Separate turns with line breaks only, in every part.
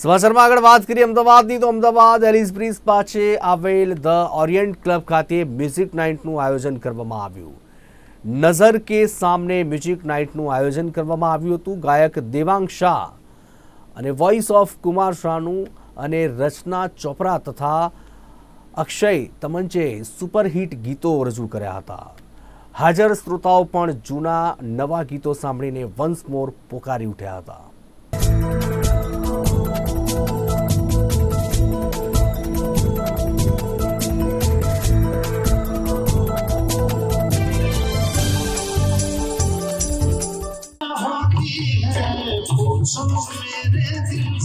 સમાચારમાં આગળ વાત કરીએ અમદાવાદની, તો અમદાવાદ એલિસ બ્રિજ પાસે આવેલ ધ ઓરિયન્ટ ક્લબ ખાતે મ્યુઝિક નાઇટનું આયોજન કરવામાં આવ્યું. નઝર કે સામને મ્યુઝિક નાઇટનું આયોજન કરવામાં આવ્યું હતું. ગાયક દેવાંગ શાહ અને વોઇસ ઓફ કુમાર શાહનું અને રચના ચોપરા તથા અક્ષય તમંચે સુપરહિટ ગીતો રજૂ કર્યા હતા. હાજર શ્રોતાઓ પણ જૂના નવા ગીતો સાંભળીને વન્સ મોર પોકારી ઉઠ્યા હતા.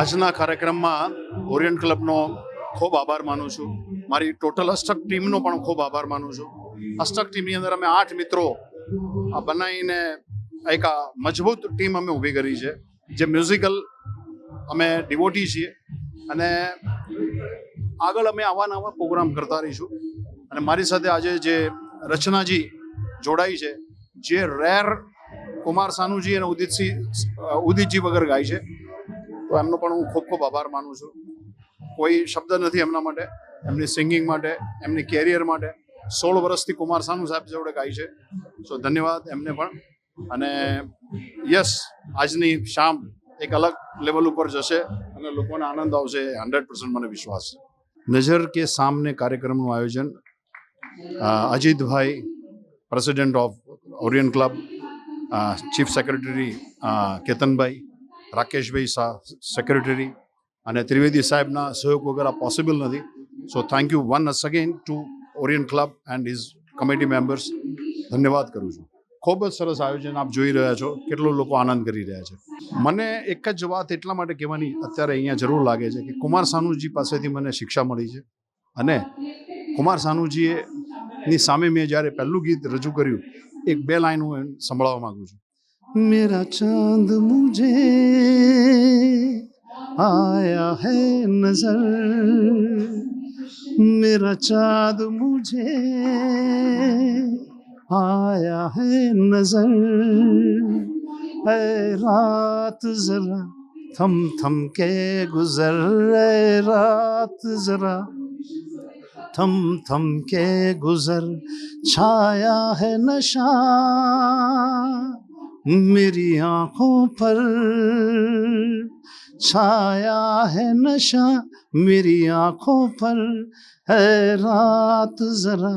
આજના કાર્યક્રમમાં ઓરિયન્ટ ક્લબનો ખૂબ આભાર માનું છું. મારી ટોટલ અષ્ટક ટીમનો પણ ખૂબ આભાર માનું છું. અષ્ટક ટીમની અંદર અમે આઠ મિત્રો આ બનાવીને એક આ મજબૂત ટીમ અમે ઊભી કરી છે. જે મ્યુઝિકલ અમે ડિવોટી છીએ અને આગળ અમે આવા નવા પ્રોગ્રામ કરતા રહીશું. અને મારી સાથે આજે જે રચનાજી જોડાઈ છે, જે રેર કુમાર સાનુજી અને ઉદિતસિંહ ઉદિતજી વગર ગાય છે. તો એમનો પણ હું ખૂબ ખૂબ આભાર માનું છું. કોઈ શબ્દ નથી એમના માટે, એમની સિંગિંગ માટે, એમની કેરિયર માટે. સોળ વર્ષથી કુમાર સાનુ સાહેબ જોડે ગાય છે. સો ધન્યવાદ એમને પણ. અને યસ આજની શામ એક અલગ લેવલ ઉપર જશે અને લોકોને આનંદ આવશે હંડ્રેડ પર્સન્ટ મને વિશ્વાસ છે. નજર કે સામને કાર્યક્રમનું આયોજન Ajitbhai president of Orion club chief secretary Ketanbhai Rakeshbhai Shah secretary અને ત્રિવેદી સાહેબના સહયોગ વગર પોસિબલ નથી. So thank you once again to Orient club and his committee members ધન્યવાદ કરું છું. ખૂબ જ સરસ આયોજન આપ જોઈ રહ્યા છો. કેટલો લોકો આનંદ કરી રહ્યા છે. મને એક જ વાત એટલા માટે કહેવાની અત્યારે અહીંયા જરૂર લાગે છે કે કુમાર સાનુજી પાસેથી મને શિક્ષા મળી છે. અને કુમાર સાનુજીએ ની સામે મેં જ્યારે પહેલું ગીત રજૂ કર્યું, એક બે લાઈન હું સંભળાવવા માગું છું. मेरा चांद मुझे आया है नजर मेरा चांद मुझे आया है नजर है रात जरा थम थम के गुजर रे रात जरा थम थम के गुजर छाया है नशा मेरी आंखों पर छाया है नशा मेरी आंखों पर है रात जरा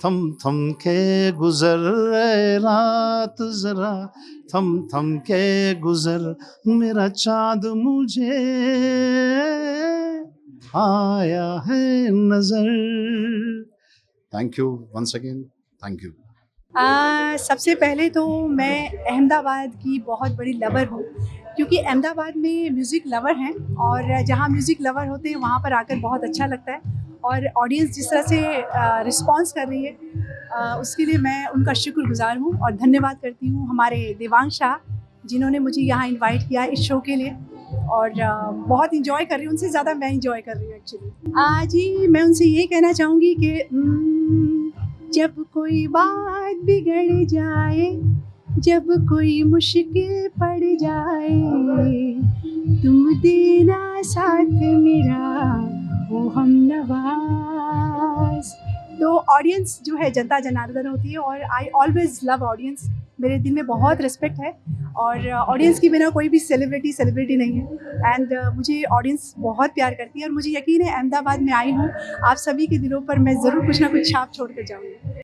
थम थम के गुजर रे रात जरा थम थम के गुजर मेरा चांद मुझे आया है नजर thank you once again thank you
आ, सबसे पहले तो मैं अहमदाबाद की बहुत बड़ी लवर हूँ क्योंकि अहमदाबाद में म्यूज़िक लवर हैं और जहाँ म्यूज़िक लवर होते हैं वहाँ पर आकर बहुत अच्छा लगता है और ऑडियंस जिस तरह से रिस्पॉन्स कर रही है आ, उसके लिए मैं उनका शुक्रगुजार हूँ और धन्यवाद करती हूँ हमारे देवांग शाह जिन्होंने मुझे यहाँ इनवाइट किया इस शो के लिए और आ, बहुत इंजॉय कर रही हूँ। उनसे ज़्यादा मैं इंजॉय कर रही हूँ एक्चुअली ही मैं उनसे ये कहना चाहूँगी कि हम्म, जब कोई बात बिगड़ जाए, जब कोई मुश्किल पड़ जाए, तुम देना साथ मेरा वो हम नवाज़। तो ऑडियंस जो है जनता जनार्दन होती है और आई ऑलवेज लव ऑडियंस मेरे दिल में बहुत रिस्पेक्ट है और ऑडियंस की बिना कोई भी सेलिब्रिटी सेलिब्रिटी नहीं है। एंड मुझे ऑडियंस बहुत प्यार करती है और मुझे यकीन है, अहमदाबाद में आई हूँ। आप सभी के दिलों पर मैं ज़रूर कुछ ना कुछ छाप छोड़ कर जाऊँगी।